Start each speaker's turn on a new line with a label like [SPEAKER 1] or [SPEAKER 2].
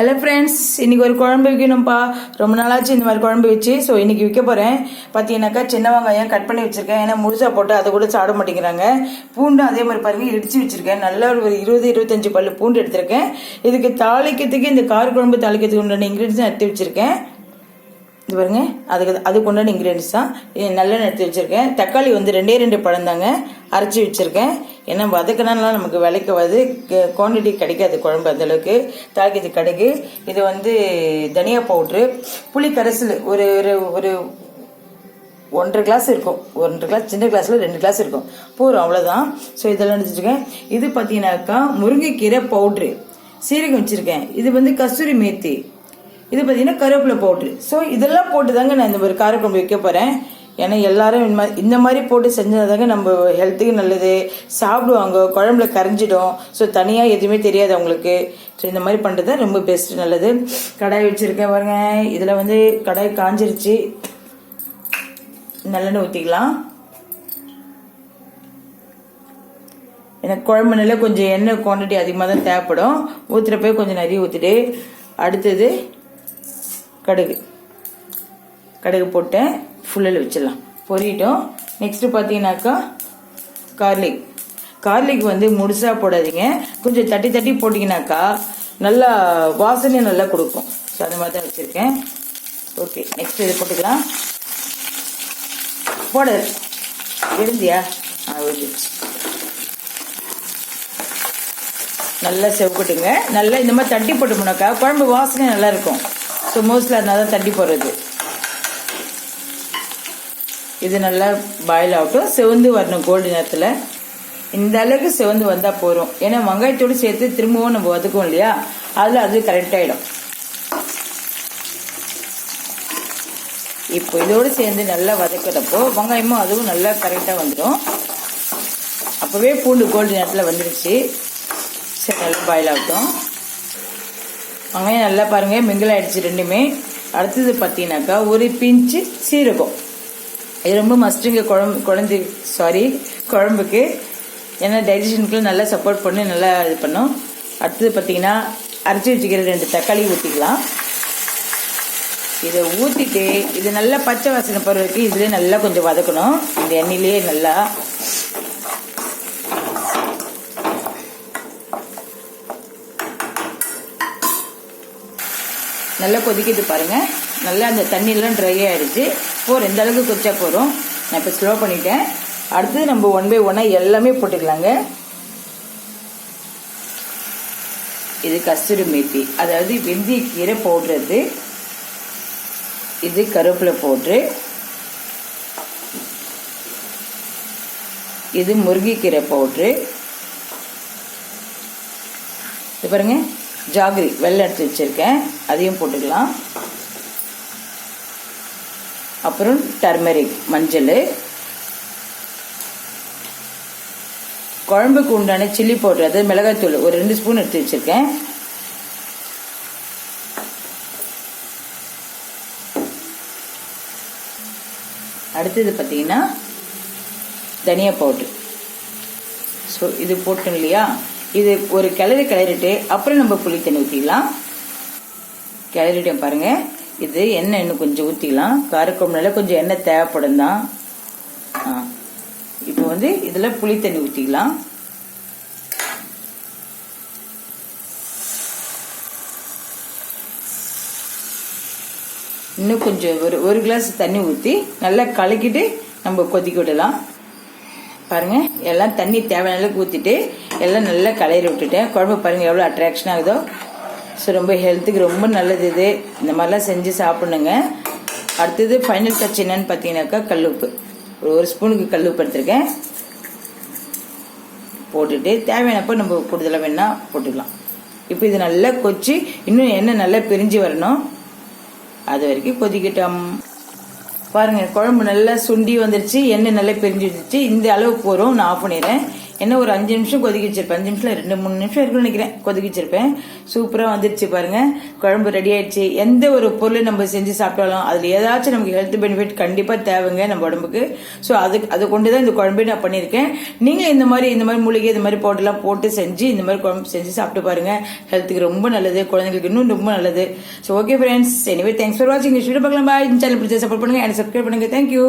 [SPEAKER 1] Hello friends இன்னைக்கு ஒரு குழம்பு வைக்கணும்ப்பா. ரொம்ப நாளாச்சு இந்த மாதிரி குழம்பு வச்சு. ஸோ இன்னைக்கு வைக்க போகிறேன் பார்த்தீங்கன்னாக்கா சின்ன வெங்காயம் கட் பண்ணி வச்சுருக்கேன். ஏன்னா முழுசாக போட்டு அதை கூட சாப்பிட மாட்டேங்கிறாங்க. பூண்டும் அதே மாதிரி பாருங்கள் இடிச்சு வச்சுருக்கேன். நல்ல ஒரு இருபது இருபத்தஞ்சு பல்லு பூண்டு எடுத்திருக்கேன். இதுக்கு தாளிக்கிறதுக்கு இந்த கார் குழம்பு தாளிக்கிறதுக்கு உண்டான இன்க்ரீடியன்ஸ் எடுத்து வச்சுருக்கேன். இது பாருங்க அதுக்கு அதுக்கு உண்டான இன்க்ரீடியன்ஸ் தான் நல்லெண்ணெய் எடுத்து வச்சுருக்கேன். தக்காளி வந்து ரெண்டே ரெண்டு பழம் தாங்க. அரைச்சி வச்சுருக்கேன். ஏன்னா வதக்கினாலாம் நமக்கு விலைக்காது குவான்டிட்டி கிடைக்காது குழம்பு அந்தளவுக்கு தாளிக்கிறது கடுகு. இது வந்து தனியா பவுட்ரு புளி கரைசல். ஒரு ஒரு ஒரு ஒன்றரை கிளாஸ் இருக்கும். ஒன்றரை கிளாஸ் சின்ன கிளாஸில் ரெண்டு கிளாஸ் இருக்கும். போகிறோம் அவ்வளோதான் ஸோ இதெல்லாம் எடுத்துருக்கேன் இது பார்த்தீங்கன்னாக்கா முருங்கைக்கீரை பவுட்ரு சீரகம் வச்சுருக்கேன். இது வந்து கஸ்தூரி மேத்தி. இது பார்த்தீங்கன்னா கருவேப்பிலை பவுட்ரு ஸோ இதெல்லாம் போட்டு தாங்க நான் இந்த மாதிரி காரக்குழம்பு வைக்க போகிறேன் ஏன்னா எல்லாரும் இந்த மாதிரி இந்த மாதிரி போட்டு செஞ்சதாங்க நம்ம ஹெல்த்துக்கு நல்லது. சாப்பிடுவாங்க குழம்புல கரைஞ்சிடும். ஸோ தனியாக எதுவுமே தெரியாது அவங்களுக்கு. ஸோ இந்த மாதிரி பண்ணுறது தான் ரொம்ப பெஸ்ட் நல்லது. கடாய் வச்சுருக்கேன் பாருங்க. இதில் வந்து கடாய் காஞ்சிருச்சு. நல்லெண்ணெய் ஊற்றிக்கலாம் எனக்கு குழம்பு நல்லா கொஞ்சம் எண்ணெய் குவான்டிட்டி அதிகமாக தான் தேவைப்படும். ஊற்றுறப்பே கொஞ்சம் நிறைய ஊற்றிட்டு அடுத்தது கடுகு. கடுகு போட்டேன். ஃபுல்லில் வச்சிடலாம். பொரியட்டும் நெக்ஸ்ட்டு பார்த்தீங்கன்னாக்கா கார்லிக் கார்லிக் வந்து முழுசாக போடாதீங்க. கொஞ்சம் தட்டி தட்டி போட்டிங்கனாக்கா நல்லா வாசனை நல்லா கொடுக்கும். ஸோ அந்த மாதிரி தான் வச்சுருக்கேன். ஓகே நெக்ஸ்ட் இது போட்டுக்கலாம். போட இருந்தியா ஆ ஓகே நல்லா செவக்கட்டுங்க. நல்லா இந்த மாதிரி தட்டி போட்டோம்னாக்கா குழம்பு வாசனை நல்லா இருக்கும். ஸோ மோஸ்ட்லி அதனால தான் தட்டி போடுறது. இது நல்லா பாயில் ஆகட்டும். செவந்து வரணும் கோல்டு நேரத்தில் இந்த அளவுக்கு செவந்து வந்தால் போகிறோம் ஏன்னா வெங்காயத்தோடு சேர்த்து திரும்பவும் நம்ம வதக்குவோம் இல்லையா? அதில் அது கரெக்டாகிடும் இப்போ இதோடு சேர்ந்து நல்லா வதக்கிறப்போ வெங்காயமும் அதுவும் நல்லா கரெக்டாக வந்துடும். அப்போவே பூண்டு கோல்டு நேரத்தில் வந்துடுச்சு சரி நல்லா பாயில் ஆகட்டும். வெங்காயம் நல்லா பாருங்கள் மிங்கில் ஆயிடுச்சு ரெண்டுமே. அடுத்தது பார்த்தீங்கன்னாக்கா ஒரு பிஞ்சு சீரகம். இது ரொம்ப மஸ்ட்டுங்க குழம்பு குழந்தை சாரி குழம்புக்கு. ஏன்னா டைஜஷனுக்குள்ள நல்லா சப்போர்ட் பண்ணி நல்லா இது பண்ணும். அடுத்தது பார்த்தீங்கன்னா அரைச்சி வச்சுக்கிற ரெண்டு தக்காளி ஊற்றிக்கலாம் இதை ஊற்றிட்டு இது நல்லா பச்சை வாசனை போகிற இதுலேயே நல்லா கொஞ்சம் வதக்கணும். இந்த எண்ணெயிலேயே நல்லா. நல்லா கொதிக்கிது பாருங்கள் நல்லா அந்த தண்ணியெல்லாம் ட்ரை ஆகிடுச்சு போகிற எந்த அளவுக்கு கொச்சா போகிறோம் நான் இப்போ ஸ்லோ பண்ணிட்டேன். அடுத்தது நம்ம ஒன் பை ஒன்னாக எல்லாமே போட்டுக்கலாங்க. இது கஸ்தூரி மேத்தி. அதாவது வெந்தய கீரை போடுறது. இது கருவேப்பிலை பவுட்ரு இது முருங்கைக்கீரை பவுட்ரு இது பாருங்க. ஜாகிரி வெள்ளை எடுத்து வச்சுருக்கேன். அதையும் போட்டுக்கலாம். அப்புறம் டர்மெரிக் மஞ்சள். குழம்புக்கு உண்டான சில்லி பவுடர் அதாவது மிளகாய்த்தூள் ஒரு ரெண்டு ஸ்பூன் எடுத்து வச்சுருக்கேன். அடுத்தது பார்த்தீங்கன்னா தனியா பவுட்ரு. ஸோ இது போட்டோம் இல்லையா? இது ஒரு கிளறி கிளறிட்டு அப்புறம் நம்ம புளி தண்ணி ஊற்றிக்கலாம் கிளறிட்டேன் பாருங்கள் இது எண்ணெய் இன்னும் கொஞ்சம் ஊற்றிக்கலாம் காரக்குழம்புனால கொஞ்சம் எண்ணெய் தேவைப்படும் தான். ஆ. இப்போ வந்து இதில் புளி தண்ணி ஊற்றிக்கலாம் இன்னும் கொஞ்சம் ஒரு ஒரு கிளாஸ் தண்ணி ஊற்றி நல்லா கலக்கிட்டு நம்ம கொதிக்க விடலாம். பாருங்க எல்லாம் தண்ணி தேவையான அளவுக்கு ஊற்றிட்டு எல்லாம் நல்லா கலையிற விட்டுட்டேன். குழம்பு பாருங்க எவ்வளோ அட்ராக்ஷன் ஆகுதோ. ஸோ ரொம்ப ஹெல்த்துக்கு ரொம்ப நல்லது இது. இந்த மாதிரிலாம் செஞ்சு சாப்பிடுங்க அடுத்தது ஃபைனல் டச் என்னன்னு பார்த்தீங்கன்னாக்கா கல்லுப்பு ஒரு ஒரு ஸ்பூனுக்கு கல்லுப்பு எடுத்துருக்கேன். போட்டுட்டு தேவையானப்போ நம்ம கூடுதலாக வேணால் போட்டுக்கலாம். இப்போ இது நல்லா கொச்சி இன்னும் எண்ணெய் நல்லா பிரிஞ்சு வரணும். அது வரைக்கும் கொதிக்கிட்டோம். பாருங்கள் குழம்பு நல்லா சுண்டி வந்துருச்சு எண்ணெய் நல்லா பிரிஞ்சு வந்துருச்சு இந்த அளவு போகிறோம் நான் ஆஃப் பண்ணிடுறேன். என்ன ஒரு அஞ்சு நிமிஷம் கொதிக்க வச்சிருப்பேன். அஞ்சு நிமிஷம் ரெண்டு மூணு நிமிஷம் இருக்குன்னு நினைக்கிறேன். கொதிக்க வச்சிருப்பேன். சூப்பராக வந்துருச்சு பாருங்க. குழம்பு ரெடி ஆயிடுச்சு. எந்த ஒரு பொருளை நம்ம செஞ்சு சாப்பிட்டாலும் அதில் ஏதாச்சும் நமக்கு ஹெல்த் பெனிஃபிட் கண்டிப்பாக தேவைங்க நம்ம உடம்புக்கு. ஸோ அதுக்கு அதை கொண்டு தான் இந்த குழம்பே நான் பண்ணியிருக்கேன். நீங்கள் இந்த மாதிரி இந்த மாதிரி மூலிகை இந்த மாதிரி போட்டெல்லாம் போட்டு செஞ்சு இந்த மாதிரி குழம்பு செஞ்சு சாப்பிட்டு பாருங்க. ஹெல்த்துக்கு ரொம்ப நல்லது. குழந்தைங்களுக்கு இன்னும் ரொம்ப நல்லது. So okay friends anyway thanks for வாட்சிங் வீடியோ பார்க்கலாம். பாய் சேனல் பிடிச்ச சப்போர்ட் பண்ணுங்க. அண்ட் சப்ஸ்கிரைப் பண்ணுங்க. Thank you